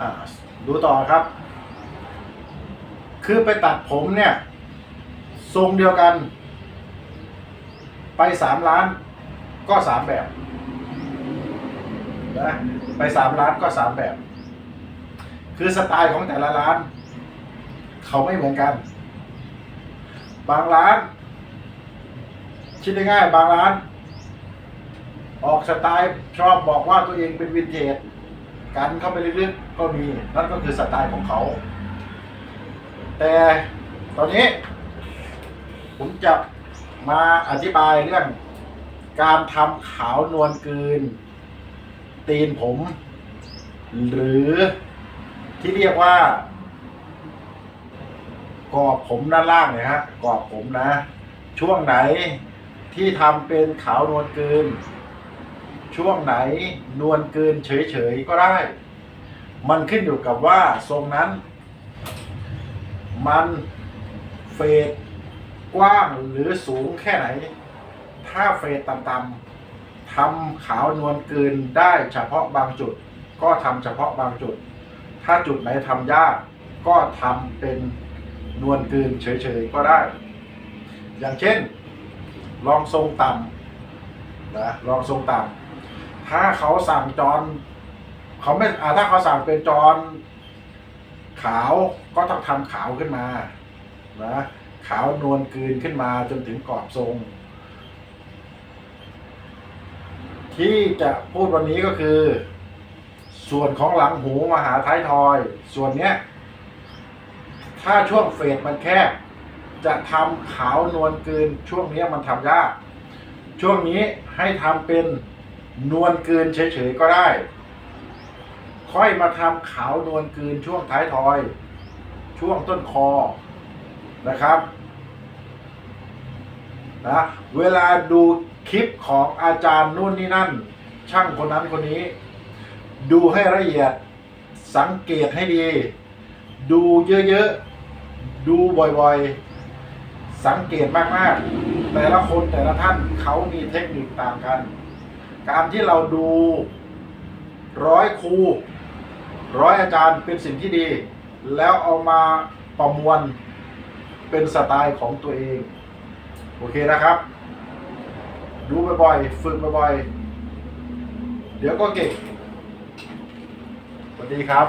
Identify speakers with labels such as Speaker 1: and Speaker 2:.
Speaker 1: อ่าดูต่อครับ คือไปตัดผมเนี่ย ทรงเดียวกัน ไปสามล้านก็สามแบบนะไปสามล้านก็สามแบบ คือสไตล์ของแต่ละร้าน เขาไม่เหมือนกัน บางร้าน คิดง่ายๆบางร้าน ออกสไตล์ชอบบอกว่าตัวเองเป็นวินเทจ กันเข้าไปลึกๆก็มีนั่นก็คือสไตล์ของเขา แต่ตอนนี้ ผมจะมาอธิบายเรื่อง การทำขาวนวลกลืน ตีนผม หรือที่เรียกว่ากรอบผมด้านล่างเนี่ยฮะกรอบผมนะ ช่วงไหนที่ทำเป็นขาวนวลกลืน ช่วงไหนนวลเกลืนเฉยๆก็ได้ มันขึ้นอยู่กับว่าทรงนั้น มันเฟดกว้างหรือสูงแค่ไหน ถ้าเฟดต่ำๆทำขาวนวลเกลืนได้เฉพาะบางจุด ก็ทำเฉพาะบางจุด ถ้าจุดไหนทำยากก็ทำเป็นนวลเกลืนเฉยๆก็ได้ อย่างเช่น ลองทรงต่ำนะลองทรงต่ำ ถ้าเขาสั่งจรเขาไม่อ่าถ้าเขาสั่งเป็นจรขาวก็ต้องทำขาวขึ้นมานะขาวนวลกลืนขึ้นมาจนถึงกรอบทรง ที่จะพูดวันนี้ก็คือ ส่วนของหลังหูมาหาท้ายทอย ส่วนเนี้ย ถ้าช่วงเฟดมันแคบจะทำขาวนวลกลืนช่วงนี้มันทำยาก ช่วงนี้ให้ทำเป็น นวลเกลืนเฉยๆก็ได้ ค่อยมาทำขาวนวลเกลืนช่วงท้ายทอย ช่วงต้นคอนะครับนะเวลาดูคลิปของอาจารย์นู่นนี่นั่น ช่างคนนั้นคนนี้ ดูให้ละเอียดสังเกตให้ดี ดูเยอะๆ ดูบ่อยๆ สังเกตมากๆ แต่ละคนแต่ละท่านเขามีเทคนิคต่างกัน การที่เราดูร้อยครูร้อยอาจารย์เป็นสิ่งที่ดี แล้วเอามาประมวลเป็นสไตล์ของตัวเอง โอเคนะครับ ดูบ่อยๆ ฝึกบ่อยๆ เดี๋ยวก็เก่งสวัสดีครับ